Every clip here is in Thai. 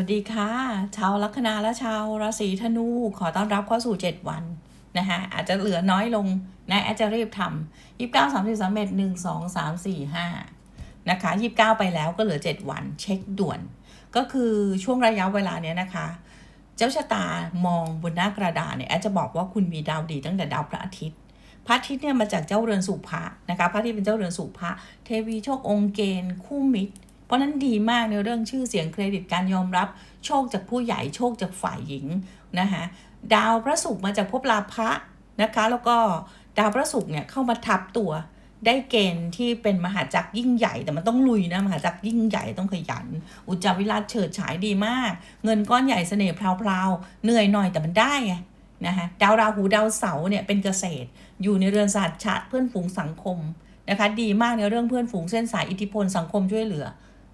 สวัสดีค่ะ ชาวลัคนาและชาวราศีธนูขอต้อนรับเข้าสู่ 7 วันนะคะอาจจะเหลือน้อยลงนะแอดจะรีบทำยี่สิบเก้าสามสิบสามเอ็ดหนึ่งสองสามสี่ห้านะคะยี่สิบเก้าไปแล้วก็เหลือ 7 วัน เช็คด่วน ก็คือช่วงระยะเวลาเนี้ยนะคะ เจ้าชะตามองบนหน้ากระดาษเนี่ยแอดจะบอกว่าคุณมีดาวดีตั้งแต่ดาวพระอาทิตย์พระอาทิตย์เนี่ยมาจากเจ้าเรือนสุภะนะคะพระอาทิตย์เป็นเจ้าเรือนสุภะเทวีโชคองค์เกณฑ์คู่มิตร เพราะนั้นดีมากในเรื่องชื่อเสียงเครดิตการยอมรับ โชคจากผู้ใหญ่โชคจากฝ่ายหญิงนะคะดาวพระศุกร์มาจากภพลาภะนะคะ แล้วก็ดาวพระศุกร์เนี่ยเข้ามาทับตัวได้เกณฑ์ที่เป็นมหาจักรยิ่งใหญ่แต่มันต้องลุยนะมหาจักรยิ่งใหญ่ต้องขยัน อุจจาวิราชเฉิดฉายดีมาก เงินก้อนใหญ่เสน่ห์พราวๆเหนื่อยหน่อยแต่มันได้ไงนะคะดาวราหูดาวเสาเนี่ยเป็นเกษตร อยู่ในเรือนศาสตร์ชะเพื่อนฝูงสังคมนะคะดีมากในเรื่องเพื่อนฝูงเส้นสายอิทธิพลสังคมช่วยเหลือ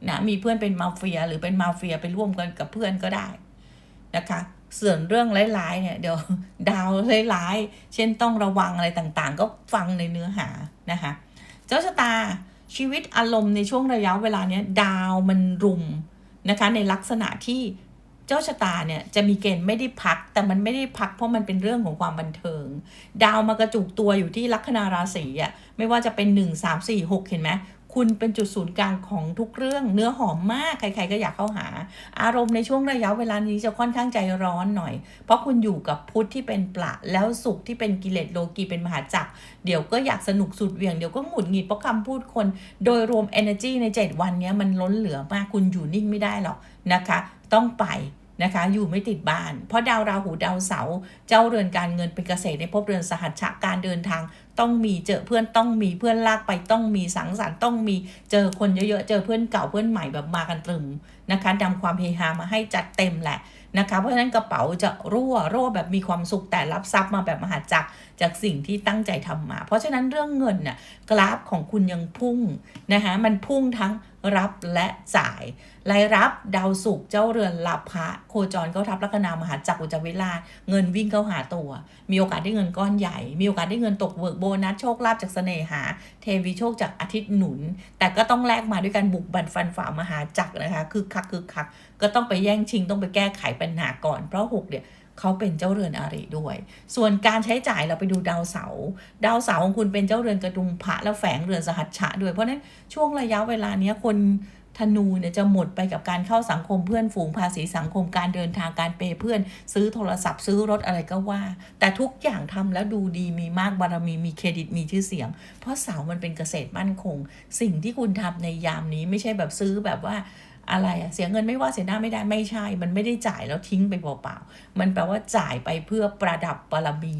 นะมีเพื่อนเป็นมาเฟียหรือเป็นมาเฟียไปร่วมกันกับเพื่อนก็ได้นะคะส่วนเรื่องร้ายๆเนี่ยเดี๋ยวดาวร้ายๆเช่นต้องระวังอะไรต่างๆ ก็ฟังในเนื้อหานะคะเจ้าชะตาชีวิตอารมณ์ในช่วงระยะเวลาเนี้ยดาวมันรุมนะคะในลักษณะที่เจ้าชะตาเนี่ยจะมีเกณฑ์ไม่ได้พัก แต่มันไม่ได้พักเพราะมันเป็นเรื่องของความบันเทิง ดาวมากระจุกตัวอยู่ที่ลัคนาราศีอะไม่ว่าจะเป็น 1 3 4 6 เห็นไหม คุณเป็นจุดศูนย์กลางของทุกเรื่องเนื้อหอมมากใคร ๆ ก็อยากเข้าหา อารมณ์ในช่วงระยะเวลานี้จะค่อนข้างใจร้อนหน่อย เพราะคุณอยู่กับพุทธที่เป็นปละแล้วสุขที่เป็นกิเลสโลกีเป็นมหาจักรเดี๋ยวก็อยากสนุกสุดเหวี่ยงเดี๋ยวก็หงุดหงิดเพราะคำพูดคน โดยรวม energy ใน 7 วันนี้มันล้นเหลือมากคุณอยู่นิ่งไม่ได้หรอกนะคะ ต้องไป นะคะ อยู่ไม่ติดบ้าน เพราะดาวราหูดาวเสาร์เจ้าเรือนการเงินเป็นเกษตรในภพเรือนสหัชชะการเดินทาง ต้องมีเจอเพื่อนต้องมีเพื่อนลากไปต้องมีสังสรรค์ต้องมีเจอคนเยอะๆเจอเพื่อนเก่าเพื่อนใหม่แบบมากันตรึมนะคะนำความเฮฮามาให้จัดเต็มแหละนะคะเพราะฉะนั้นกระเป๋าจะรั่วรั่วแบบมีความสุขแต่รับทรัพย์มาแบบมหาจักรจากสิ่งที่ตั้งใจทำมา เพราะฉะนั้นเรื่องเงินน่ะกราฟของคุณยังพุ่งนะคะมันพุ่งทั้ง รับและจ่ายรายรับดาวศุกเจ้าเรือนลาภะโคจรเข้าทับลัคนามหาจักรุจวิลา เงินวิ่งเข้าหาตัว มีโอกาสได้เงินก้อนใหญ่ มีโอกาสได้เงินตกเวิร์กโบนัสโชคลาภจากเสน่หา เทวีโชคจากอาทิตย์หนุน แต่ก็ต้องแลกมาด้วยการบุกบันฟันฝ่ามหาจักรนะคะคือคักคือคักก็ต้องไปแย่งชิงต้องไปแก้ไขปัญหาก่อนเพราะหกเนี่ย เขาเป็นเจ้าเรือนอาริด้วย ส่วนการใช้จ่ายเราไปดูดาวเสา ดาวเสาของคุณเป็นเจ้าเรือนกระดุมพระแล้วแฝงเรือนสหัชชะด้วย เพราะฉะนั้นช่วงระยะเวลาเนี้ยคนธนูเนี่ยจะหมดไปกับการเข้าสังคมเพื่อนฝูงภาษีสังคมการเดินทางการเปย์เพื่อน ซื้อโทรศัพท์ซื้อรถอะไรก็ว่า แต่ทุกอย่างทำแล้วดูดีมีมากบารมีมีเครดิตมีชื่อเสียง เพราะเสามันเป็นเกษตรมั่นคง สิ่งที่คุณทำในยามนี้ไม่ใช่แบบซื้อแบบว่า อะไรอะเสียเงินไม่ว่าเสียหน้าไม่ได้ไม่ใช่ มันไม่ได้จ่ายแล้วทิ้งไปเปล่าๆมันแปลว่าจ่ายไปเพื่อประดับบารมี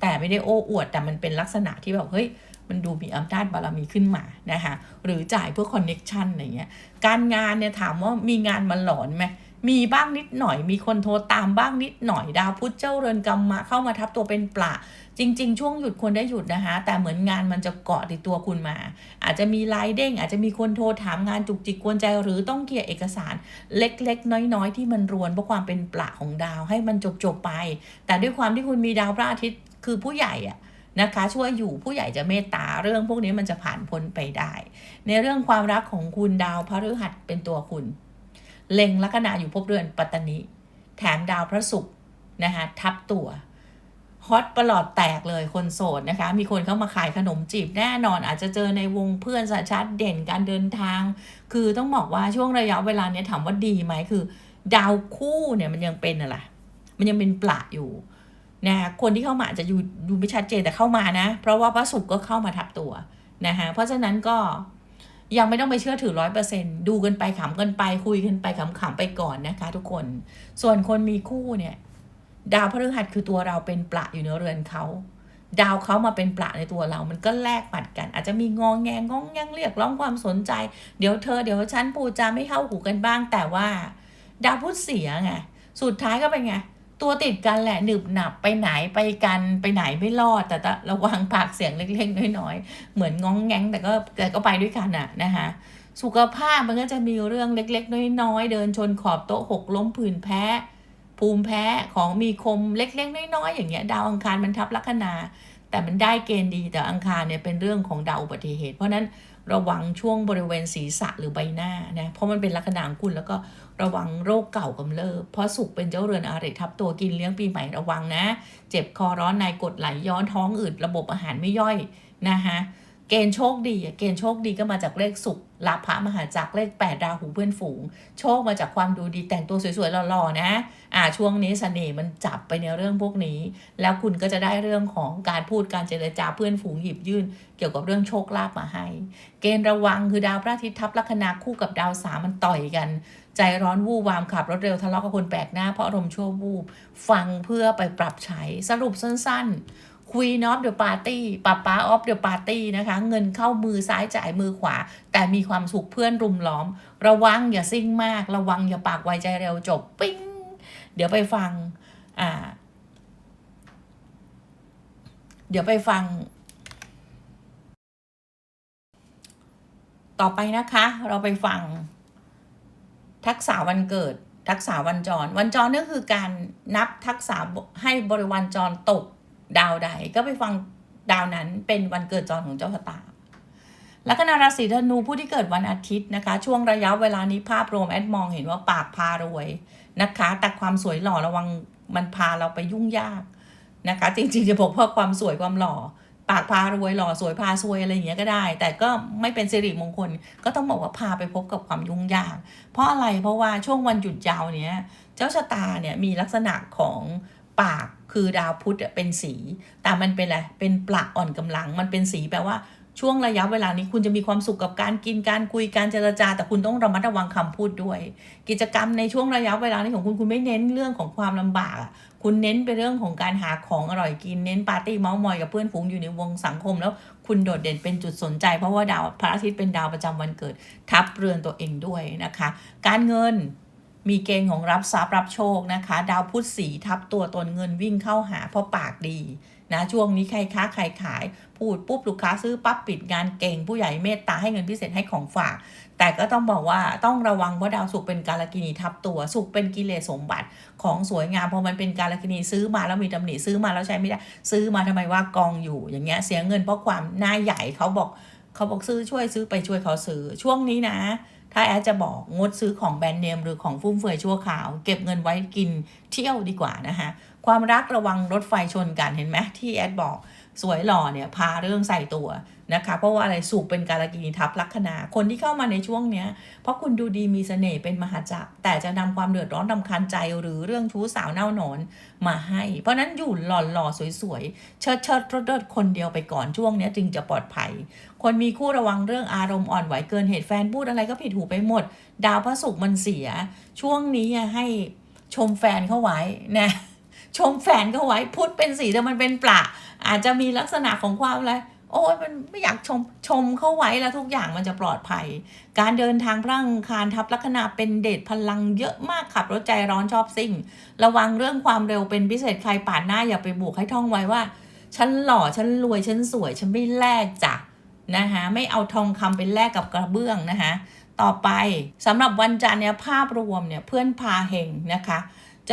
แต่ไม่ได้โอ้อวด แต่มันเป็นลักษณะที่แบบเฮ้ยมันดูมีอำนาจบารมีขึ้นมานะคะหรือจ่ายเพื่อคอนเน็กชันอะไรเงี้ยการงานเนี่ยถามว่ามีงานมาหลอนไหม มีบ้างนิดหน่อย มีคนโทรตามบ้างนิดหน่อย ดาวพุธเจ้าเรือนกรรมมาเข้ามาทับตัวเป็นปลาจริง ๆ ช่วงหยุดควรได้หยุดนะคะ แต่เหมือนงานมันจะเกาะติดตัวคุณมา อาจจะมีไลน์เด้ง อาจจะมีคนโทรถามงานจุกจิกกวนใจ หรือต้องเคลียร์เอกสารเล็กๆ น้อยๆ ที่มันรวนเพราะความเป็นปลาของดาวให้มันจบๆไป แต่ด้วยความที่คุณมีดาวพระอาทิตย์คือผู้ใหญ่อะนะคะช่วยอยู่ผู้ใหญ่จะเมตตาเรื่องพวกนี้มันจะผ่านพ้นไปได้ ในเรื่องความรักของคุณดาวพฤหัสเป็นตัวคุณ เล็งลัคนาอยู่ภพเรือนปัตตนิแถมดาวพระศุกร์นะคะทับตัวฮอตประหลอดแตกเลยคนโสดนะคะ มีคนเข้ามาขายขนมจีบแน่นอน อาจจะเจอในวงเพื่อนสัญชาติเด่นการเดินทาง คือต้องบอกว่าช่วงระยะเวลาเนี้ยถามว่าดีไหมคือ ดาวคู่เนี่ยมันยังเป็นอะไรมันยังเป็นปละอยู่นะคะคนที่เข้ามาอาจจะอยู่ดูไม่ชัดเจนแต่เข้ามานะ เพราะว่าพระศุกร์ก็เข้ามาทับตัวนะคะเพราะฉะนั้นก็ ยังไม่ต้องไปเชื่อถือร้อยเปอร์เซ็นดูกันไปขำกันไปคุยกันไปขำๆไปก่อนนะคะ ทุกคน ส่วนคนมีคู่เนี่ย ดาวพฤหัสคือตัวเราเป็นปละอยู่ในเรือนเขาดาวเขามาเป็นปละในตัวเรา มันก็แลกปัดกัน อาจจะมีงองแงงองยังเรียกร้องความสนใจ เดี๋ยวเธอเดี๋ยวฉันปูจาไม่เข้าหูกันบ้าง แต่ว่า ดาวพุธเสียไง สุดท้ายก็เป็นไง ตัวติดกันแหละหนึบหนับไปไหนไปกันไปไหนไม่รอด แต่ต้องระวังปากเสียงเล็กๆน้อยๆเหมือนงองแงงแต่ก็แต่ก็ไปด้วยกันอะนะคะสุขภาพมันก็จะมีเรื่องเล็กๆ น้อยๆ เดินชนขอบโต๊ะหกล้มผื่นแพ้ ภูมิแพ้ของมีคมเล็กๆ น้อยๆ อย่างเงี้ยดาวอังคารมันทับลัคนา แต่มันได้เกณฑ์ดีแต่อังคารเนี่ยเป็นเรื่องของดาวอุบัติเหตุ เพราะฉะนั้นระวังช่วงบริเวณศีรษะหรือใบหน้านะเพราะมันเป็นลัคนาของคุณแล้วก็ ระวังโรคเก่ากำเริบ เพราะสุกเป็นเจ้าเรือนอาริทับตัวกินเลี้ยงปีใหม่ระวังนะ เจ็บคอร้อนในกดไหลย้อนท้องอืดระบบอาหารไม่ย่อยนะคะ เกณฑ์โชคดีเกณฑ์โชคดีก็มาจากเลขสุขลาภะมหาจักรเลขแปดราหูเพื่อนฝูง โชคมาจากความดูดีแต่งตัวสวยๆหล่อๆนะ อ่าช่วงนี้เสน่ห์มันจับไปในเรื่องพวกนี้ แล้วคุณก็จะได้เรื่องของการพูดการเจรจาเพื่อนฝูงหยิบยื่น เกี่ยวกับเรื่องโชคลาภมาให้ เกณฑ์ระวังคือดาวพระอาทิตย์ทับลัคนาคู่กับดาวสามมันต่อยกัน ใจร้อนวู่วามขับรถเร็วทะเลาะกับคนแปลกหน้าเพราะอารมณ์ชั่ววูบฟังเพื่อไปปรับใช้สรุปสั้นๆ คุยนอฟเดอะปาร์ตี้ป้าป้าออฟเดอะปาร์ตี้นะคะ เงินเข้ามือซ้ายจ่ายมือขวา แต่มีความสุขเพื่อนรุมล้อม ระวังอย่าซิ่งมาก ระวังอย่าปากไวใจเร็วจบปิ้ง เดี๋ยวไปฟัง อ่า เดี๋ยวไปฟัง ต่อไปนะคะ เราไปฟัง ทักษะวันเกิด ทักษะวันจร วันจรนั่นคือการนับทักษะให้บริวารจรตก ดาวใดก็ไปฟังดาวนั้นเป็นวันเกิดจรของเจ้าชะตาลัคนาราศีธนูผู้ที่เกิดวันอาทิตย์นะคะ ช่วงระยะเวลานี้ภาพรวมแอดมองเห็นว่าปากพารวยนะคะ แต่ความสวยหล่อระวังมันพาเราไปยุ่งยากนะคะ จริงๆจะบอกว่าความสวยความหล่อ ปากพารวยหล่อสวยพาสวยอะไรอย่างเงี้ยก็ได้ แต่ก็ไม่เป็นสิริมงคล ก็ต้องบอกว่าพาไปพบกับความยุ่งยาก เพราะอะไรเพราะว่าช่วงวันหยุดยาวเนี้ยเจ้าชะตาเนี่ยมีลักษณะของ ปากคือดาวพุธเป็นสี แต่มันเป็นอะไร เป็นปลักอ่อนกำลัง มันเป็นสีแปลว่าช่วงระยะเวลานี้คุณจะมีความสุขกับการกินการคุยการเจรจา แต่คุณต้องระมัดระวังคำพูดด้วย กิจกรรมในช่วงระยะเวลานี้ของคุณคุณไม่เน้นเรื่องของความลำบาก คุณเน้นไปเรื่องของการหาของอร่อยกินเน้นปาร์ตี้เมาส์มอยกับเพื่อนฝูงอยู่ในวงสังคม แล้วคุณโดดเด่นเป็นจุดสนใจ เพราะว่าดาวพระอาทิตย์เป็นดาวประจำวันเกิด ทับเรือนตัวเองด้วยนะคะ การเงิน มีเกณฑ์ของรับทรัพย์รับโชคนะคะ ดาวพุธสีทับตัวตนเงินวิ่งเข้าหาเพราะปากดีนะช่วงนี้ใครค้าใครขาย พูดปุ๊บลูกค้าซื้อปั๊บปิดงานเก่ง ผู้ใหญ่เมตตาให้เงินพิเศษให้ของฝาก แต่ก็ต้องบอกว่าต้องระวังว่าะดาวศุกร์เป็นกาลกินีทับตัวศุกร์เป็นกิเลสสมบัติของสวยงามพอมันเป็นกาลกินีซื้อมาแล้วมีตำหนิซื้อมาแล้วใช้ไม่ได้ ซื้อมาทำไมว่ากองอยู่อย่างเงี้ยเสียเงินเพราะความหน้าใหญ่เขาบอกเขาบอกซื้อช่วยซื้อไปช่วยเขาซื้อช่วงนี้นะ ถ้าแอดจะบอกงดซื้อของแบรนด์เนมหรือของฟุ่มเฟือยชั่วคราว เก็บเงินไว้กินเที่ยวดีกว่านะคะความรักระวังรถไฟชนกันเห็นไหมที่แอดบอกสวยหล่อเนี่ยพาเรื่องใส่ตัว นะคะเพราะว่าอะไรสูบเป็นการกินีทับลัคนาคนที่เข้ามาในช่วงเนี้ยเพราะคุณดูดีมีเสน่ห์เป็นมหาจักรแต่จะนำความเดือดร้อนรำคาญใจหรือเรื่องชู้สาวเน่าหนอนมาให้ เพราะนั้นอยู่หล่อหล่อสวยๆเชิดเชิดรดคนเดียวไปก่อนช่วงเนี้ยจึงจะปลอดภัย คนมีคู่ระวังเรื่องอารมณ์อ่อนไหวเกินเหตุแฟนพูดอะไรก็ผิดหูไปหมด ดาวพระศุกร์มันเสีย ช่วงนี้ให้ชมแฟนเข้าไว้นะชมแฟนเข้าไว้พุทธเป็นสีแต่มันเป็นปละอาจจะมีลักษณะของความอะไร โอ้ยมันไม่อยากชมชมเข้าไว้แล้วทุกอย่างมันจะปลอดภัย การเดินทางพระอังคารทับลัคนาเป็นเดชพลังเยอะมากขับรถใจร้อนชอบซิ่ง ระวังเรื่องความเร็วเป็นพิเศษใครปาดหน้าอย่าไปบวกให้ท่องไว้ว่า ฉันหล่อฉันรวยฉันสวยฉันไม่แลกจ้ะนะคะไม่เอาทองคำไปแลกกับกระเบื้องนะคะต่อไปสำหรับวันจันทร์เนี่ยภาพรวมเนี่ยเพื่อนพาเฮงนะคะ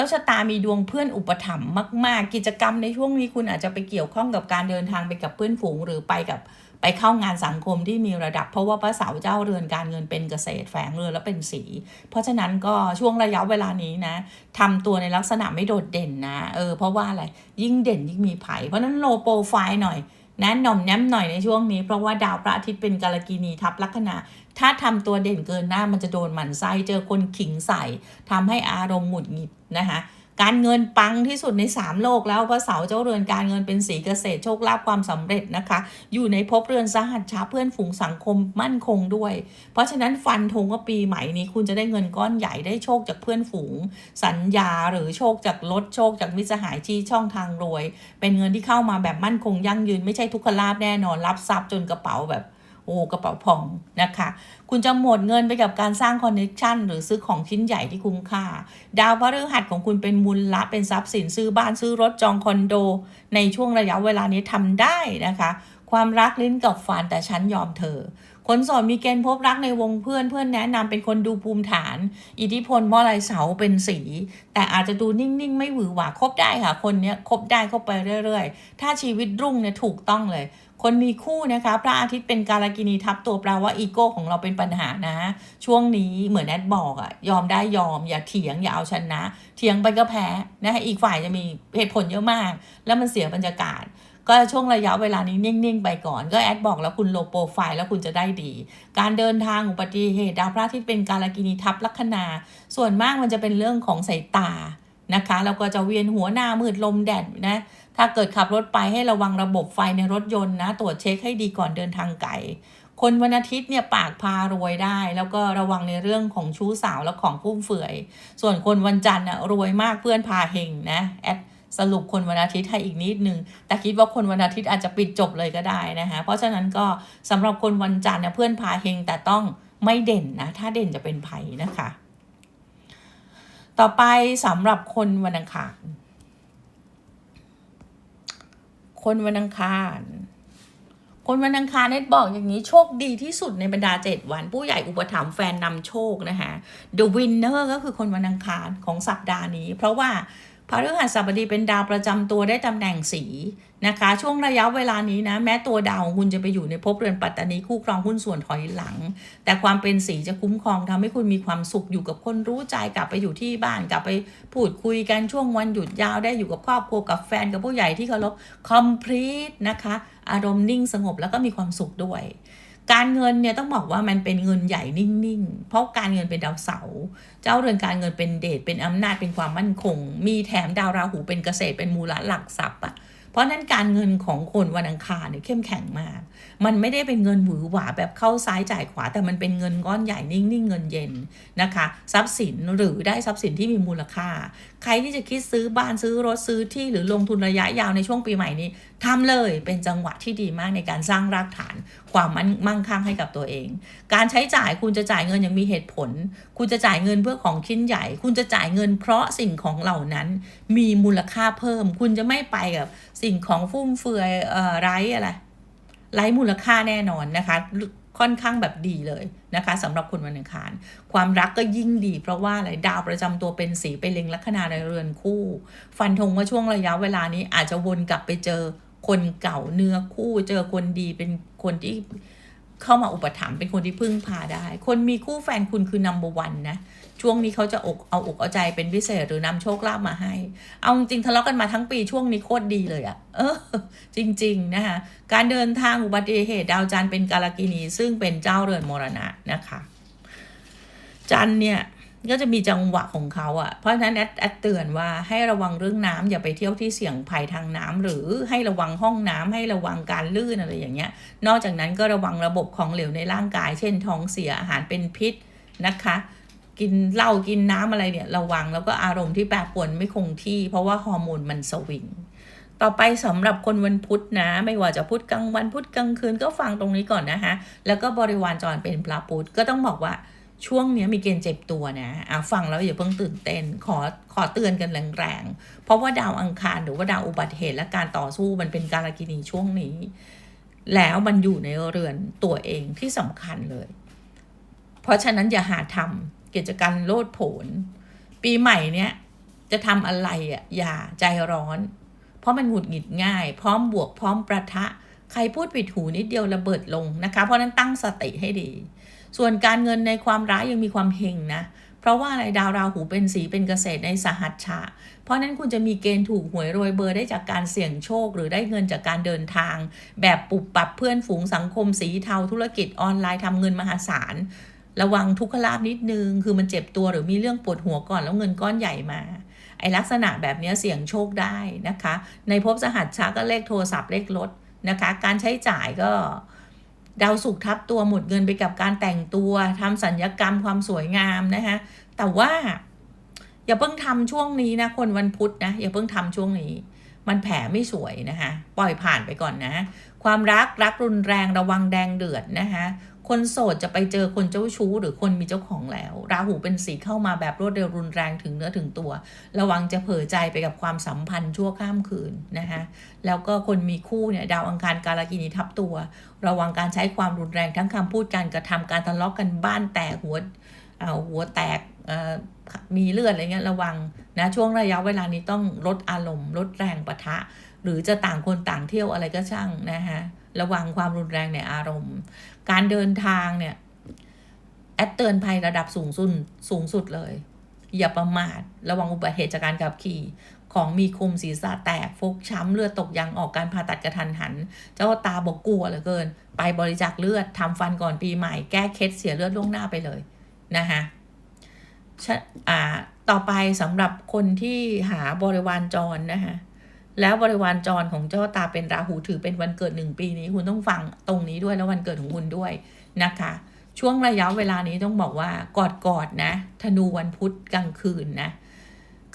จ้าชะตามีดวงเพื่อนอุปถัมภ์มาก ๆ กิจกรรมในช่วงนี้คุณอาจจะไปเกี่ยวข้องกับการเดินทางไปกับเพื่อนฝูง หรือไปกับไปเข้างานสังคมที่มีระดับ เพราะว่าพระเสาร์เจ้าเรือนการเงินเป็นเกษตรแฝงเรือนแล้วเป็นสี เพราะฉะนั้นก็ช่วงระยะเวลานี้นะทำตัวในลักษณะไม่โดดเด่นนะเออเพราะว่าอะไรยิ่งเด่นยิ่งมีไผ่เพราะฉะนั้นโลโปรไฟล์หน่อยนะหน่อมแนมหน่อยในช่วงนี้เพราะว่าดาวพระอาทิตย์เป็นกาลกินีทับลัคนา ถ้าทำตัวเด่นเกินหน้ามันจะโดนหมันไส้เจอคนขิงใส่ทำให้อารมณ์หงุดหงิดนะคะการเงินปังที่สุดใน 3 โลกแล้วเพราะเสาเจ้าเรือนการเงินเป็นสีเกษตรโชคลาภความสำเร็จนะคะ อยู่ในภพเรือนสหัสชาเพื่อนฝูงสังคมมั่นคงด้วย เพราะฉะนั้นฟันธงว่าปีใหม่นี้คุณจะได้เงินก้อนใหญ่ได้โชคจากเพื่อนฝูง สัญญาหรือโชคจากรถโชคจากมิสหายที่ช่องทางรวย เป็นเงินที่เข้ามาแบบมั่นคงยั่งยืนไม่ใช่ทุกขลาภแน่นอนรับทรัพย์จนกระเป๋าแบบ อ้กระเป๋าพองนะคะ คุณจะหมดเงินไปกับการสร้างคอนเนคชันหรือซื้อของชิ้นใหญ่ที่คุ้มค่า ดาวพฤหัสของคุณเป็นมูลละเป็นทรัพย์สินซื้อบ้านซื้อรถจองคอนโด ในช่วงระยะเวลานี้ทำได้นะคะ ความรักลิ้นกับฟันแต่ฉันยอมเธอคนโสดมีเกณฑ์พบรักในวงเพื่อนเพื่อนแนะนำเป็นคนดูภูมิฐาน อิทธิพลมอลายเสาเป็นสี แต่อาจจะดูนิ่ง ๆ ไม่หวือหวาคบได้ค่ะ คนเนี้ยคบได้เข้าไปเรื่อย ๆ ถ้าชีวิตรุ่งเนี่ยถูกต้องเลย คนมีคู่นะคะพระอาทิตย์เป็นการกินีทับตัวแปลว่าอีโก้ของเราเป็นปัญหานะ ช่วงนี้เหมือนแอดบอกอะยอมได้ยอม อย่าเถียงอย่าเอาชนะ เถียงไปก็แพ้นะคะอีกฝ่ายจะมีเหตุผลเยอะมาก แล้วมันเสียบรรยากาศ ก็ช่วงระยะเวลานี้นิ่งๆไปก่อนก็แอดบอกแล้วคุณโลโปรไฟล์แล้วคุณจะได้ดี การเดินทางอุบัติเหตุดาวพระอาทิตย์เป็นการกินีทับลัคนา ส่วนมากมันจะเป็นเรื่องของสายตานะคะแล้วก็จะเวียนหัวหน้ามืดลมแดดนะ ถ้าเกิดขับรถไปให้ระวังระบบไฟในรถยนต์นะ ตรวจเช็คให้ดีก่อนเดินทางไกล คนวันอาทิตย์เนี่ยปากพารวยได้ แล้วก็ระวังในเรื่องของชู้สาวและของฟุ่มเฟือย ส่วนคนวันจันทร์น่ะรวยมากเพื่อนพาเฮงนะแอดสรุปคนวันอาทิตย์ให้อีกนิดนึง แต่คิดว่าคนวันอาทิตย์อาจจะปิดจบเลยก็ได้นะคะเพราะฉะนั้นก็สำหรับคนวันจันทร์เนี่ยเพื่อนพาเฮงแต่ต้องไม่เด่นนะ ถ้าเด่นจะเป็นไผ่นะคะ ต่อไปสำหรับคนวันอังคาร คนวันอังคาร คนวันอังคารเน็ตบอกอย่างนี้โชคดีที่สุดในบรรดาเจ็ดวัน ผู้ใหญ่อุปถัมภ์แฟนนำโชคนะคะ The winner ก็คือคนวันอังคารของสัปดาห์นี้ เพราะว่า พฤหัสบดีเป็นดาวประจำตัวได้ตำแหน่งสีนะคะ ช่วงระยะเวลานี้นะ แม้ตัวดาวของคุณจะไปอยู่ในภพเรือนปัตตานีคู่ครองหุ้นส่วนถอยหลัง แต่ความเป็นสีจะคุ้มครองทำให้คุณมีความสุขอยู่กับคนรู้ใจกลับไปอยู่ที่บ้านกลับไปพูดคุยกันช่วงวันหยุดยาวได้อยู่กับครอบครัวกับแฟนกับผู้ใหญ่ที่เคารพ complete นะคะ อารมณ์นิ่งสงบแล้วก็มีความสุขด้วย การเงินเนี่ยต้องบอกว่ามันเป็นเงินใหญ่นิ่งๆ เพราะการเงินเป็นดาวเสาร์เจ้าเรือนการเงินเป็นเดชเป็นอำนาจเป็นความมั่นคง มีแถมดาวราหูเป็นเกษตรเป็นมูลหลักทรัพย์อะเพราะนั้นการเงินของคนวันอังคารเนี่ยเข้มแข็งมาก มันไม่ได้เป็นเงินหวือหวาแบบเข้าซ้ายจ่ายขวา แต่มันเป็นเงินก้อนใหญ่นิ่งๆเงินเย็นนะคะ ทรัพย์สินหรือได้ทรัพย์สินที่มีมูลค่า ใครที่จะคิดซื้อบ้านซื้อรถซื้อที่หรือลงทุนระยะยาวในช่วงปีใหม่นี้ทำเลยเป็นจังหวะที่ดีมากในการสร้างรากฐานความมั่นมั่งคั่งให้กับตัวเอง การใช้จ่ายคุณจะจ่ายเงินอย่างมีเหตุผล คุณจะจ่ายเงินเพื่อของชิ้นใหญ่ คุณจะจ่ายเงินเพราะสิ่งของเหล่านั้นมีมูลค่าเพิ่ม คุณจะไม่ไปกับสิ่งของฟุ่มเฟือยออไร้อะไรไร้มูลค่าแน่นอนนะคะค่อนข้างแบบดีเลยนะคะสำหรับคนวันอังคาร ความรักก็ยิ่งดี เพราะว่าอะไรดาวประจำตัวเป็นสีไปเล็งลัคนาในเรือนคู่ ฟันธงว่าช่วงระยะเวลานี้อาจจะวนกลับไปเจอคนเก่าเนื้อคู่เจอคนดีเป็น คนที่เข้ามาอุปถัมภ์เป็นคนที่พึ่งพาได้ คนมีคู่แฟนคุณคือ number one นะ ช่วงนี้เขาจะอกเอาอกเอาใจเป็นพิเศษหรือนำโชคลาภมาให้ เอาจริงทะเลาะกันมาทั้งปีช่วงนี้โคตรดีเลยอะเออ จริง ๆ นะคะ การเดินทางอุบัติเหตุดาวจันทร์เป็นกาลกินีซึ่งเป็นเจ้าเรือนมรณะนะคะ จันทร์เนี่ย ก็จะมีจังหวะของเขาอะ่ะ เพราะฉะนั้นแอดแอดเตือนว่าให้ระวังเรื่องน้ำอย่าไปเที่ยวที่เสี่ยงภัยทางน้ำหรือให้ระวังห้องน้ำให้ระวังการลื่นอะไรอย่างเงี้ย นอกจากนั้นก็ระวังระบบของเหลวในร่างกาย เช่นท้องเสียอาหารเป็นพิษนะคะ กินเหล้ากินน้ำอะไรเนี่ยระวังแล้วก็อารมณ์ที่แปรปรวนไม่คงที่ เพราะว่าฮอร์โมนมันสวิงต่อไปสำหรับคนวันพุธนะ ไม่ว่าจะพุธกลางวันพุธกลางคืนก็ฟังตรงนี้ก่อนนะคะแล้วก็บริวารจรเป็นพระพุธก็ต้องบอกว่า ช่วงนี้มีเกณฑ์เจ็บตัวนะอะฟังแล้วอย่าเพิ่งตื่นเต้น ขอขอเตือนกันแรงๆ เพราะว่าดาวอังคารหรือว่าดาวอุบัติเหตุและการต่อสู้มันเป็นการกินีช่วงนี้ แล้วมันอยู่ในเรือนตัวเองที่สำคัญเลย เพราะฉะนั้นอย่าหาทำกิจการโลดโผน ปีใหม่เนี้ยจะทำอะไรอะอย่าใจร้อน เพราะมันหงุดหงิดง่าย พร้อมบวกพร้อมประทะ ใครพูดปิดหูนิดเดียวระเบิดลงนะคะ เพราะนั้นตั้งสติให้ดี ส่วนการเงินในความร้ายยังมีความเฮงนะ เพราะว่าอะไรดาวราหูเป็นสีเป็นเกษตรในสหัชชะ เพราะนั้นคุณจะมีเกณฑ์ถูกหวยรวยเบอร์ได้จากการเสี่ยงโชค หรือได้เงินจากการเดินทาง แบบปุบปับเพื่อนฝูงสังคมสีเทาธุรกิจออนไลน์ทำเงินมหาศาลระวังทุกขลาบนิดนึง คือมันเจ็บตัวหรือมีเรื่องปวดหัวก่อนแล้วเงินก้อนใหญ่มา ไอลักษณะแบบนี้เสี่ยงโชคได้นะคะ ในภพสหัสชาก็เลขโทรศัพท์เลขรถนะคะ การใช้จ่ายก็ ดาวสุขทับตัวหมดเงินไปกับการแต่งตัวทำสัญญกรรมความสวยงามนะคะแต่ว่า อย่าเพิ่งทำช่วงนี้นะคนวันพุธนะอย่าเพิ่งทำช่วงนี้ มันแผลไม่สวยนะคะ ปล่อยผ่านไปก่อนนะ ความรักรักรุนแรงระวังแดงเดือดนะคะ คนโสดจะไปเจอคนเจ้าชู้ หรือคนมีเจ้าของแล้ว ราหูเป็นสีเข้ามาแบบรวดเร็วรุนแรงถึงเนื้อถึงตัว ระวังจะเผลอใจไปกับความสัมพันธ์ชั่วข้ามคืนนะคะแล้วก็คนมีคู่เนี่ยดาวอังคารการกินีทับตัว ระวังการใช้ความรุนแรงทั้งคำพูดการกระทำการทะเลาะกันบ้านแตกหัวเอาหัวแตกมีเลือดอะไรเงี้ยระวังนะช่วงระยะเวลานี้ต้องลดอารมณ์ ลดแรงปะทะ หรือจะต่างคนต่างเที่ยวอะไรก็ช่างนะคะระวังความรุนแรงในอารมณ์ การเดินทางเนี่ย แอดเตือนภัยระดับสูงสุดสูงสุดเลย อย่าประมาท ระวังอุบัติเหตุจากการขับขี่ของมีคมศีรษะแตกฟกช้ำเลือดตกยางออกการผ่าตัดกระทันหัน เจ้าตาบอกกลัวเหลือเกิน ไปบริจาคเลือดทำฟันก่อนปีใหม่ แก้เคล็ดเสียเลือดล่วงหน้าไปเลยนะคะชะอ่าต่อไปสำหรับคนที่หาบริวารจรนะคะ แล้วบริวารจรของเจ้าตาเป็นราหูถือเป็นวันเกิดหนึ่งปีนี้ คุณต้องฟังตรงนี้ด้วยแล้ววันเกิดของคุณด้วยนะคะ ช่วงระยะเวลานี้ต้องบอกว่ากอดกอดๆนะธนูวันพุธกลางคืนนะ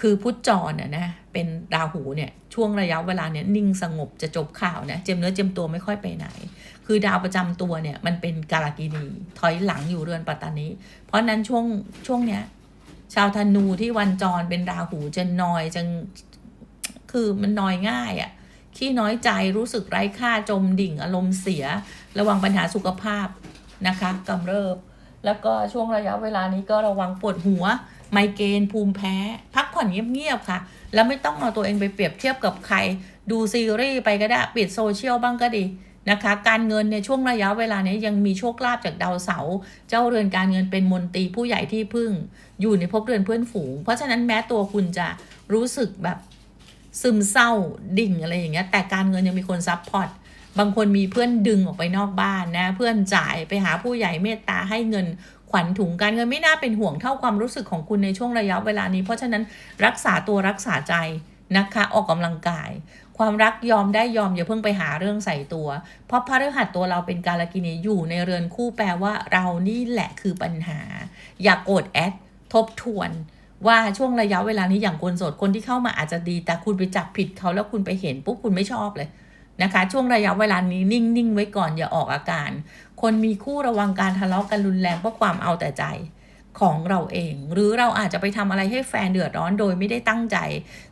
คือพุธจรน่ะนะเป็นราหูเนี่ยช่วงระยะเวลาเนี้ยนิ่งสงบจะจบข่าวนะเจมเนื้อเจมตัวไม่ค่อยไปไหน คือดาวประจำตัวเนี่ยมันเป็นกาลกินีถอยหลังอยู่เรือนปัตตานีเพราะฉะนั้นช่วงช่วงเนี้ยชาวธนูที่วันจรเป็นราหูจะนอยจะ คือมันนอยง่ายอะ่ะขี้น้อยใจรู้สึกไร้ค่าจมดิ่งอารมณ์เสีย ระวังปัญหาสุขภาพนะคะกำเริบ แล้วก็ช่วงระยะเวลานี้ก็ระวังปวดหัว ไมเกรนภูมิแพ้ พักผ่อนเงียบๆค่ะ แล้วไม่ต้องเอาตัวเองไปเปรียบเทียบกับใคร ดูซีรีส์ไปก็ได้ปิดโซเชียลบ้างก็ดีนะคะ การเงินในยช่วงระยะเวลานี้ยังมีโชคลาภจากดาวเสาร์เจ้าเรือนการเงินเป็นมนตรีผู้ใหญ่ที่พึ่ง อยู่ในภพเรือนเพื่อนฝูง เพราะฉะนั้นแม้ตัวคุณจะรู้สึกแบบ ซึมเศร้าดิ่งอะไรอย่างเงี้ยแต่การเงินยังมีคนซับพอร์ตบางคนมีเพื่อนดึงออกไปนอกบ้านนะ เพื่อนจ่ายไปหาผู้ใหญ่เมตตาให้เงินขวัญถุงการเงินไม่น่าเป็นห่วงเท่าความรู้สึกของคุณในช่วงระยะเวลานี้ เพราะฉะนั้นรักษาตัวรักษาใจนะคะ ออกกำลังกาย ความรักยอมได้ยอมอย่าเพิ่งไปหาเรื่องใส่ตัว เพราะพระฤหัสตัวเราเป็นการกินีอยู่ในเรือนคู่แปลว่าเรานี่แหละคือปัญหา อย่ากโกรธแอดทบทวน ว่าช่วงระยะเวลานี้อย่างคนโสดคนที่เข้ามาอาจจะดี แต่คุณไปจับผิดเขาแล้วคุณไปเห็นปุ๊บคุณไม่ชอบเลยนะคะ ช่วงระยะเวลานี้นิ่งๆไว้ก่อนอย่าออกอาการ คนมีคู่ระวังการทะเลาะกันรุนแรงเพราะความเอาแต่ใจของเราเอง หรือเราอาจจะไปทำอะไรให้แฟนเดือดร้อนโดยไม่ได้ตั้งใจ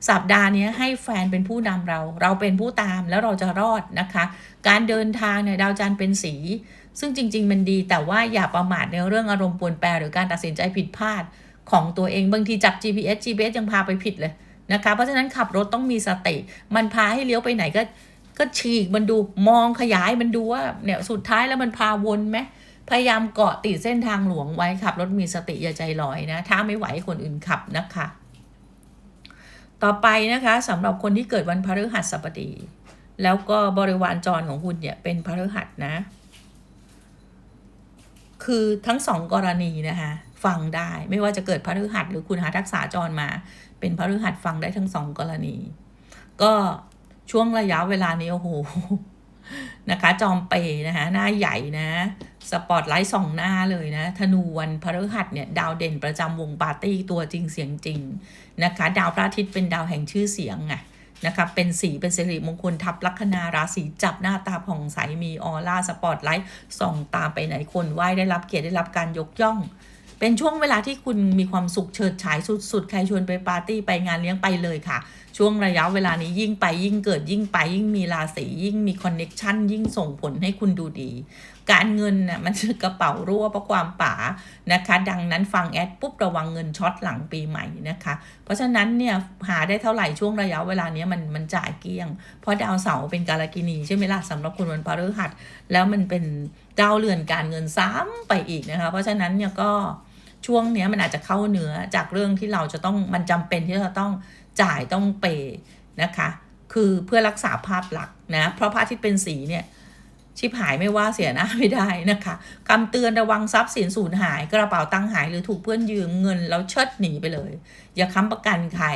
สัปดาห์นี้ให้แฟนเป็นผู้นำเรา เราเป็นผู้ตามแล้วเราจะรอดนะคะ การเดินทางเนี่ยดาวจันทร์เป็นสี ซึ่งจริง ๆ มันดีแต่ว่าอย่าประมาทในเรื่องอารมณ์ปวนแปรหรือการตัดสินใจผิดพลาด ของตัวเองบางทีจับ GPS GPS ยังพาไปผิดเลยนะคะ เพราะฉะนั้นขับรถต้องมีสติ มันพาให้เลี้ยวไปไหนก็ ก็ฉีกมันดูมองขยายมันดูว่าเนี่ยสุดท้ายแล้วมันพาวนไหมพยายามเกาะติดเส้นทางหลวงไว้ขับรถมีสติอย่าใจลอยนะ ถ้าไม่ไหวคนอื่นขับนะคะ ต่อไปนะคะสำหรับคนที่เกิดวันพฤหัสบดี แล้วก็บริวารจรของคุณเนี่ยเป็นพฤหัสนะ คือทั้งสองกรณีนะคะ ฟังได้ ไม่ว่าจะเกิดพระฤหัสหรือคุณหาทักษะจรมา เป็นพระฤหัสฟังได้ทั้งสองกรณี ก็ช่วงระยะเวลานี้โอ้โหนะคะ จอมเปย์นะคะหน้าใหญ่นะ สปอตไลท์สองหน้าเลยนะ ธนูวันพฤหัสเนี่ย ดาวเด่นประจำวงปาร์ตี้ตัวจริงเสียงจริงนะคะ ดาวพระอาทิตย์เป็นดาวแห่งชื่อเสียงไงนะคะเป็นสีเป็นสิริมงคลทับลัคนาราศีจับหน้าตาผ่องใสมีออร่าสปอตไลท์ส่องตามไปไหนคนไหว้ได้รับเกียรติได้รับการยกย่อง เป็นช่วงเวลาที่คุณมีความสุขเฉิดฉายสุดๆ ใครชวนไปปาร์ตี้ไปงานเลี้ยงไปเลยค่ะ ช่วงระยะเวลานี้ยิ่งไปยิ่งเกิดยิ่งไปยิ่งมีราศียิ่งมีคอนเน็กชันยิ่งส่งผลให้คุณดูดี การเงินน่ะมันคือกระเป๋ารั่วเพราะความป๋านะคะ ดังนั้นฟังแอดปุ๊บระวังเงินช็อตหลังปีใหม่นะคะ เพราะฉะนั้นเนี่ยหาได้เท่าไหร่ช่วงระยะเวลาเนี้ยมันมันจ่ายเกลี้ยง เพราะดาวเสาร์เป็นกาลกินีใช่ไหมล่ะสำหรับคุณวันพฤหัสแล้วมันเป็นดาวเรือนการเงินซ้ำไปอีกนะคะ เพราะฉะนั้นเนี่ยก็ ช่วงเนี้ยมันอาจจะเข้าเนื้อจากเรื่องที่เราจะต้องมันจำเป็นที่เราต้องจ่ายต้องเปย์นะคะ คือเพื่อรักษาภาพลักษณ์นะเพราะพระอาทิตย์เป็นสีเนี่ย ชิบหายไม่ว่าเสียหน้าไม่ได้นะคะคำเตือนระวังทรัพย์สินสูญหาย กระเป๋าตังค์หายหรือถูกเพื่อนยืมเงินแล้วเชิดหนีไปเลย อย่าค้ำประกันใคร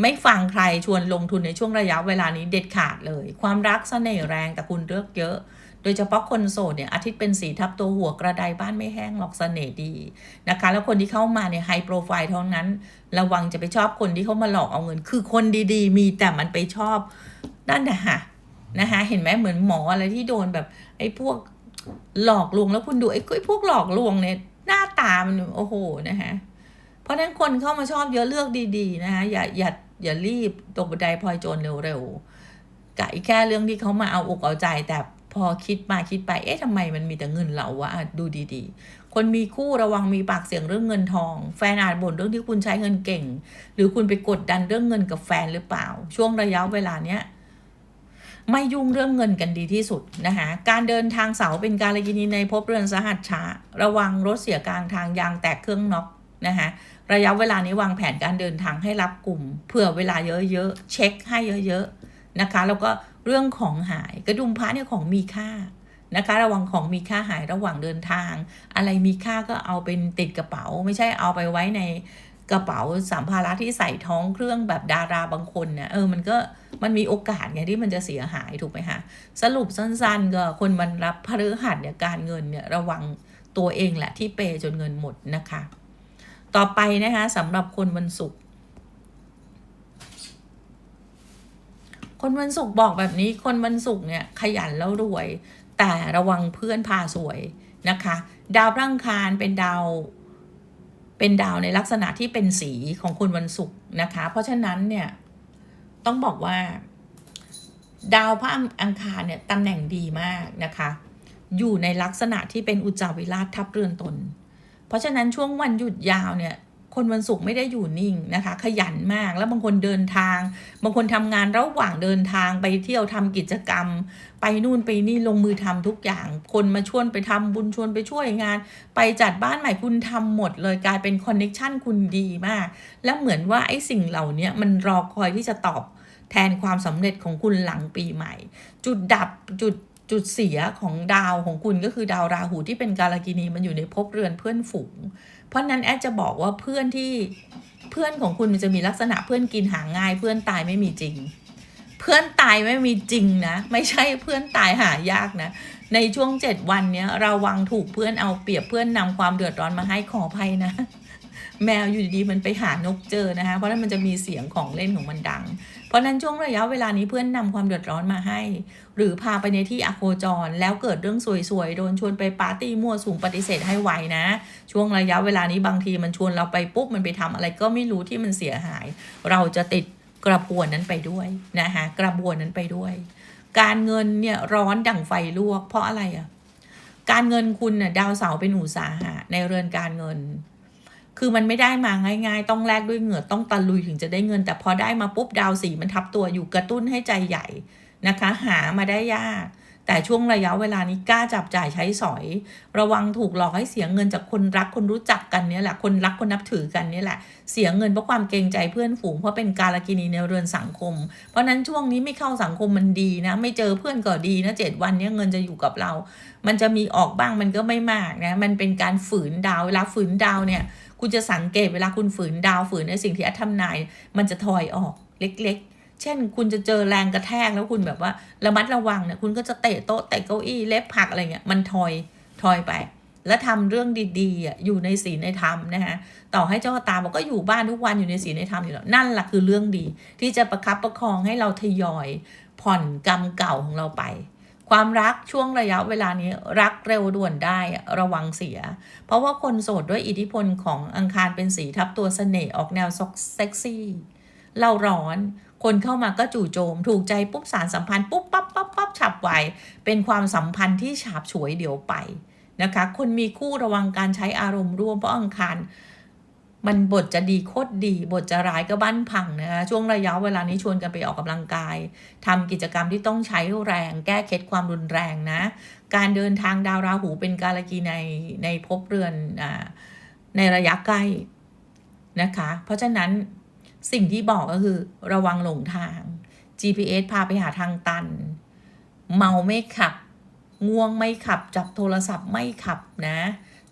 ไม่ฟังใครชวนลงทุนในช่วงระยะเวลานี้เด็ดขาดเลย ความรักเสน่ห์แรงแต่คุณเลือกเยอะ โดยเฉพาะคนโสดเนี่ยอาทิตย์เป็นสีทับตัวหัวกระไดบ้านไม่แห้งหรอกเสน่ห์ดีนะคะ แล้วคนที่เข้ามาเนี่ยไฮโปรไฟล์เท่านั้น ระวังจะไปชอบคนที่เขามาหลอกเอาเงิน คือคนดีๆ มีแต่มันไปชอบนั่นนะฮะ นะคะเห็นไหมเหมือนหมออะไรที่โดนแบบ ไอ้พวกหลอกลวงแล้วคุณดูไอ้พวกหลอกลวงเนี่ยหน้าตามันโอ้โหนะฮะเพราะฉะนั้นคนเข้ามาชอบเยอะเลือกดีๆนะคะอย่าอย่าอย่ารีบตกบันไดพลอยโจรเร็วๆกับอีกแค่เรื่องที่เขามาเอาอกเอาใจแต่พอคิดมาคิดไป เอ๊ะทำไมมันมีแต่เงินเราวะอะดูดีๆ คนมีคู่ระวังมีปากเสียงเรื่องเงินทอง แฟนอาจบ่นเรื่องที่คุณใช้เงินเก่ง หรือคุณไปกดดันเรื่องเงินกับแฟนหรือเปล่า ช่วงระยะเวลาเนี้ย ไม่ยุ่งเรื่องเงินกันดีที่สุดนะคะการเดินทางเสาเป็นการกินีในภพเรือนสหัสช้า ระวังรถเสียกลางทางยางแตกเครื่องน็อกนะคะระยะเวลานี้วางแผนการเดินทางให้รับกลุ่มเผื่อเวลาเยอะๆเช็คให้เยอะๆนะคะ แล้วก็เรื่องของหายกระดุมพระเนี่ยของมีค่านะคะระวังของมีค่าหายระหว่างเดินทาง อะไรมีค่าก็เอาเป็นติดกระเป๋า ไม่ใช่เอาไปไว้ใน กระเป๋าสัมภาระที่ใส่ท้องเครื่องแบบดาราบางคนเนี่ยเออมันก็มันมีโอกาสไงที่มันจะเสียหายถูกไหมคะสรุปสั้นๆ ก็คนมันรับพฤหัสเนี่ยการเงินเนี่ยระวังตัวเองแหละที่เปย์จนเงินหมดนะคะ ต่อไปนะคะสำหรับคนวันศุกร์คนวันศุกร์บอกแบบนี้คนวันศุกร์เนี่ยขยันแล้วรวย แต่ระวังเพื่อนพาสวยนะคะ ดาวระอังคารเป็นดาว เป็นดาวในลักษณะที่เป็นสีของคุณวันศุกร์นะคะ เพราะฉะนั้นเนี่ยต้องบอกว่า ดาวพระอังคารเนี่ยตำแหน่งดีมากนะคะ อยู่ในลักษณะที่เป็นอุจจาวิราชทับเรือนตน เพราะฉะนั้นช่วงวันหยุดยาวเนี่ย คนวันศุกร์ไม่ได้อยู่นิ่งนะคะ ขยันมากแล้วบางคนเดินทาง บางคนทำงานระหว่างเดินทางไปเที่ยวทำกิจกรรม ไปนู่นไปนี่ลงมือทำทุกอย่าง คนมาชวนไปทำบุญชวนไปช่วยงาน ไปจัดบ้านใหม่คุณทำหมดเลยกลายเป็นคอนเน็ชันคุณดีมาก แล้วเหมือนว่าไอ้สิ่งเหล่านี้มันรอคอยที่จะตอบแทนความสำเร็จของคุณหลังปีใหม่ จุดดับจุดจุดเสียของดาวของคุณก็คือดาวราหูที่เป็นกาลกินีมันอยู่ในภพเรือนเพื่อนฝูง เพราะนั้นแอดจะบอกว่าเพื่อนที่เพื่อนของคุณมันจะมีลักษณะเพื่อนกินหาง่าย เพื่อนตายไม่มีจริง เพื่อนตายไม่มีจริงนะ ไม่ใช่เพื่อนตายหายากนะ ในช่วงเจ็ดวันเนี้ยระวังถูกเพื่อนเอาเปรียบเพื่อนนำความเดือดร้อนมาให้ขออภัยนะ แมวอยู่ดีมันไปหานกเจอนะคะ เพราะนั้นมันจะมีเสียงของเล่นของมันดัง เพราะนั้นช่วงระยะเวลานี้เพื่อนนำความเดือดร้อนมาให้ หรือพาไปในที่อโคจร แล้วเกิดเรื่องสวยๆโดนชวนไปปาร์ตี้มั่วสูงปฏิเสธให้ไวนะ ช่วงระยะเวลานี้บางทีมันชวนเราไปปุ๊บมันไปทำอะไรก็ไม่รู้ที่มันเสียหาย เราจะติดกระบวนนั้นไปด้วยนะคะกระบวนนั้นไปด้วย การเงินเนี่ยร้อนดั่งไฟลวก เพราะอะไรอะ่ะการเงินคุณน่ะดาวเสาร์เป็นอุตสาหะในเรือนการเงิน คือมันไม่ได้มาง่าย ๆ ต้องแลกด้วยเหงื่อต้องตะลุยถึงจะได้เงิน แต่พอได้มาปุ๊บดาวสีมันทับตัวอยู่กระตุ้นให้ใจใหญ่นะคะ หามาได้ยาก แต่ช่วงระยะเวลานี้กล้าจับจ่ายใช้สอย ระวังถูกหลอกให้เสียเงินจากคนรักคนรู้จักกันเนี่ยแหละคนรักคนนับถือกันเนี่ยแหละ เสียเงินเพราะความเกรงใจเพื่อนฝูงเพราะเป็นการลกินีในเรือนสังคม เพราะนั้นช่วงนี้ไม่เข้าสังคมมันดีนะ ไม่เจอเพื่อนก็ดีนะเจ็ดวันเนี้ยเงินจะอยู่กับเรา มันจะมีออกบ้างมันก็ไม่มากนะมันเป็นการฝืนดาวเวลาฝืนดาวเนี่ยคุณจะสังเกตเวลาคุณฝืนดาวฝืนในสิ่งที่แอดทำนาย มันจะถอยออกเล็กๆ เช่น คุณจะเจอแรงกระแทกแล้วคุณแบบว่าระมัดระวังเนี่ยคุณก็จะเตะโต๊ะเตะเก้าอี้เล็บผักอะไรเงี้ยมันถอยถอยไป แล้วทำเรื่องดีๆอะอยู่ในศีลในธรรมนะคะต่อให้เจ้าตาบอกก็อยู่บ้านทุกวันอยู่ในศีลในธรรมอยู่แล้วนั่นแหละคือเรื่องดี ที่จะประคับประคองให้เราทยอย ผ่อนกรรมเก่าของเราไปความรักช่วงระยะเวลานี้รักเร็วด่วนได้ระวังเสีย เพราะว่าคนโสดด้วยอิทธิพลของอังคารเป็นสีทับตัวเสน่ห์ออกแนวซอกเซ็กซี่เล่าร้อน คนเข้ามาก็จู่โจม ถูกใจปุ๊บสารสัมพันธ์ปุ๊บปั๊บปั๊บปั๊บฉับไวเป็นความสัมพันธ์ที่ฉาบฉวยเดี๋ยวไปนะคะ คนมีคู่ระวังการใช้อารมณ์ร่วมเพราะอังคารมันบทจะดีโคตรดี บทจะร้ายก็บ้านพังนะคะช่วงระยะเวลานี้ชวนกันไปออกกำลังกายทำกิจกรรมที่ต้องใช้แรง แก้เคล็ดความรุนแรงนะ การเดินทางดาวราหูเป็นกาลกีในในภพเรือนอ่าในระยะใกล้นะคะ เพราะฉะนั้น สิ่งที่บอกก็คือระวังหลงทาง GPS พาไปหาทางตัน เมาไม่ขับ ง่วงไม่ขับ จับโทรศัพท์ไม่ขับนะ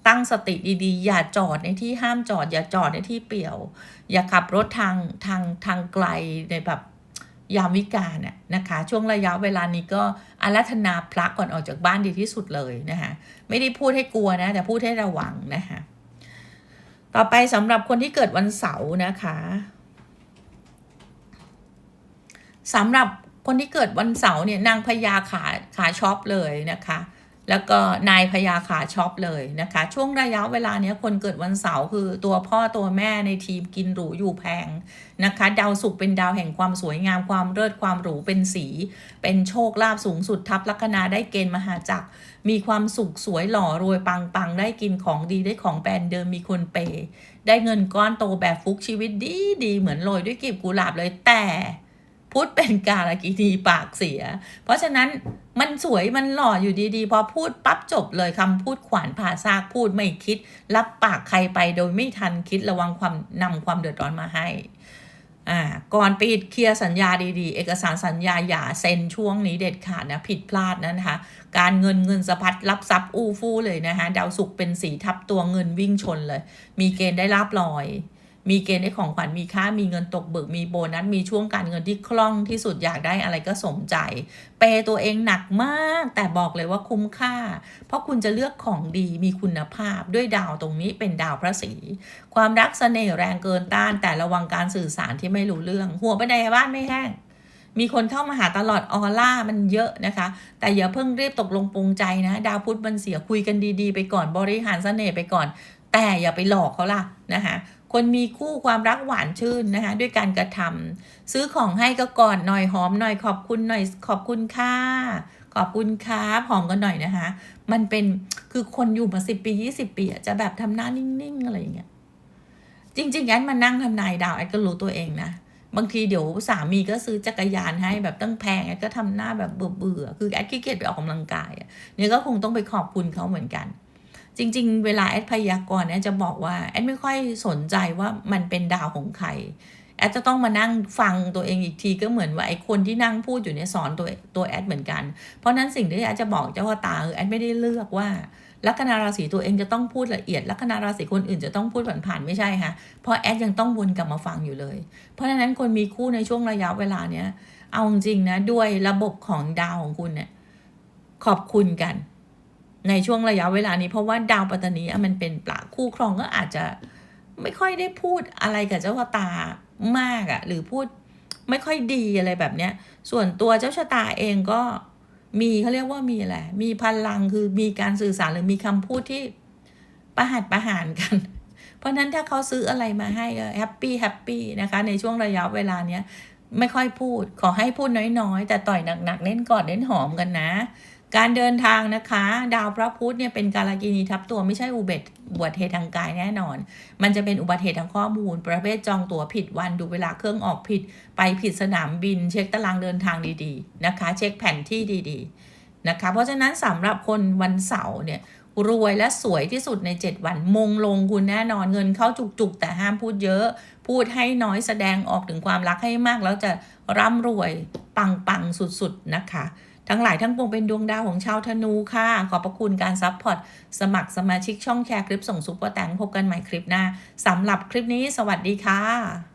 ตั้งสติดีๆ อย่าจอดในที่ห้ามจอด อย่าจอดในที่เปี่ยว อย่าขับรถทางทางทางไกลในแบบยามวิกาลน่ะนะคะ ช่วงระยะเวลานี้ก็อารัธนาพระก่อนออกจากบ้านดีที่สุดเลยนะคะไม่ได้พูดให้กลัวนะ แต่พูดให้ระวังนะคะต่อไปสำหรับคนที่เกิดวันเสาร์นะคะ สำหรับคนที่เกิดวันเสาร์เนี่ยนางพญาขาขาช็อปเลยนะคะ แล้วก็นายพญาขาช็อปเลยนะคะ ช่วงระยะเวลาเนี้ยคนเกิดวันเสาร์คือตัวพ่อตัวแม่ในทีมกินหรูอยู่แพงนะคะ ดาวศุกร์เป็นดาวแห่งความสวยงามความเลิศความหรูเป็นสี เป็นโชคลาภสูงสุดทับลัคนาได้เกณฑ์มหาจักร มีความสุขสวยหล่อรวยปังปังได้กินของดีได้ของแบรนด์เดิมมีคนเปย์ได้เงินก้อนโตแบบฟุกชีวิตดีดีเหมือนโรยด้วยกลีบกุหลาบเลยแต่ พุทธเป็นกาลกินีปากเสีย เพราะฉะนั้นมันสวยมันหล่ออยู่ดีๆ พอพูดปั๊บจบเลยคำพูดขวานผ่าซากพูดไม่คิด รับปากใครไปโดยไม่ทันคิดระวังความนำความเดือดร้อนมาให้อ่าก่อนปิดเคลียร์สัญญาดีๆ เอกสารสัญญาอย่าเซ็นช่วงนี้เด็ดขาดนะผิดพลาดนะนะคะ การเงินเงินสะพัดรับทรัพย์อู้ฟู่เลยนะคะดาวศุกเป็นสีทับตัวเงินวิ่งชนเลย มีเกณฑ์ได้ลาบลอย มีเกณฑ์ได้ของขวัญมีค่ามีเงินตกเบิกมีโบนัสมีช่วงการเงินที่คล่องที่สุดอยากได้อะไรก็สมใจ เปย์ตัวเองหนักมาก แต่บอกเลยว่าคุ้มค่า เพราะคุณจะเลือกของดีมีคุณภาพด้วยดาวตรงนี้เป็นดาวพระศรีความรักเสน่ห์แรงเกินต้าน แต่ระวังการสื่อสารที่ไม่รู้เรื่อง หัวไปในบ้านไม่แห้งมีคนเข้ามาหาตลอดออร่ามันเยอะนะคะ แต่อย่าเพิ่งรีบตกลงปรงใจนะ ดาวพุธมันเสียคุยกันดีๆ ไปก่อนบริหารเสน่ห์ไปก่อน แต่อย่าไปหลอกเขาล่ะนะคะ คนมีคู่ความรักหวานชื่นนะคะ ด้วยการกระทำซื้อของให้ก็กอนหน่อยหอมหน่อยขอบคุณหน่อยขอบคุณค่ะขอบคุณครับหอมกันหน่อยนะคะ มันเป็นคือคนอยู่มาสิบปียี่สิบปีจะแบบทำหน้านิ่งๆอะไรอย่างเงี้ยจริงๆงั้นมานั่งทำนายดาวไอ้ก็รู้ตัวเองนะบางทีเดี๋ยวสามีก็ซื้อจักรยานให้แบบตั้งแพงแอดก็ทำหน้าแบบเบื่อๆคือแอดขี้เกียจไปออกกำลังกายเนี่ยก็คงต้องไปขอบคุณเขาเหมือนกัน จริง ๆ เวลาแอดพยากรณ์แอดจะบอกว่าแอดไม่ค่อยสนใจว่ามันเป็นดาวของใครแอดจะต้องมานั่งฟังตัวเองอีกทีก็เหมือนว่าไอ้คนที่นั่งพูดอยู่เนี่ยสอนตัวตัวแอดเหมือนกัน เพราะนั้นสิ่งที่แอดจะบอกเจ้าตาคือแอดไม่ได้เลือกว่าลัคนาราศีตัวเองจะต้องพูดละเอียดลัคนาราศีคนอื่นจะต้องพูดผ่านๆไม่ใช่ค่ะเพราะแอดยังต้องวนกลับมาฟังอยู่เลย เพราะฉะนั้นคนมีคู่ในช่วงระยะเวลาเนี้ยเอาจริงนะด้วยระบบของดาวของคุณเนี่ยขอบคุณกัน ในช่วงระยะเวลานี้เพราะว่าดาวปัตตานีมันเป็นปลาคู่ครองก็อาจจะไม่ค่อยได้พูดอะไรกับเจ้าชะตามากอะหรือพูดไม่ค่อยดีอะไรแบบเนี้ย ส่วนตัวเจ้าชะตาเองก็มีเขาเรียกว่ามีอะไร มีพลังคือมีการสื่อสารหรือมีคำพูดที่ประหัดประหารกัน เพราะฉะนั้นถ้าเขาซื้ออะไรมาให้ก็แฮปปี้แฮปปี้นะคะ ในช่วงระยะเวลาเนี้ยไม่ค่อยพูด ขอให้พูดน้อยๆ แต่ต่อยหนักๆเน้นกอดเน้นหอมกันนะ การเดินทางนะคะ ดาวพระพุธเนี่ยเป็นการากินีทับตัวไม่ใช่อุบัติอุบัติเหตุทางกายแน่นอน มันจะเป็นอุบัติเหตุทางข้อมูล ประเภทจองตั๋วผิดวันดูเวลาเครื่องออกผิด ไปผิดสนามบิน เช็คตารางเดินทางดีๆนะคะ เช็คแผนที่ดีๆนะคะ เพราะฉะนั้นสำหรับคนวันเสาร์เนี่ยรวยและสวยที่สุดใน 7 วันมงลงคุณแน่นอนเงินเข้าจุกๆ แต่ห้ามพูดเยอะ พูดให้น้อยแสดงออกถึงความรักให้มาก แล้วจะร่ำรวยปังๆสุดๆนะคะ ทั้งหลายทั้งปวงเป็นดวงดาวของชาวธนูค่ะ ขอบพระคุณการซับพอร์ตสมัครสมาชิกช่องแชร์คลิปส่งซุปเปอร์แตงพบกันใหม่คลิปหน้าสำหรับคลิปนี้ สวัสดีค่ะ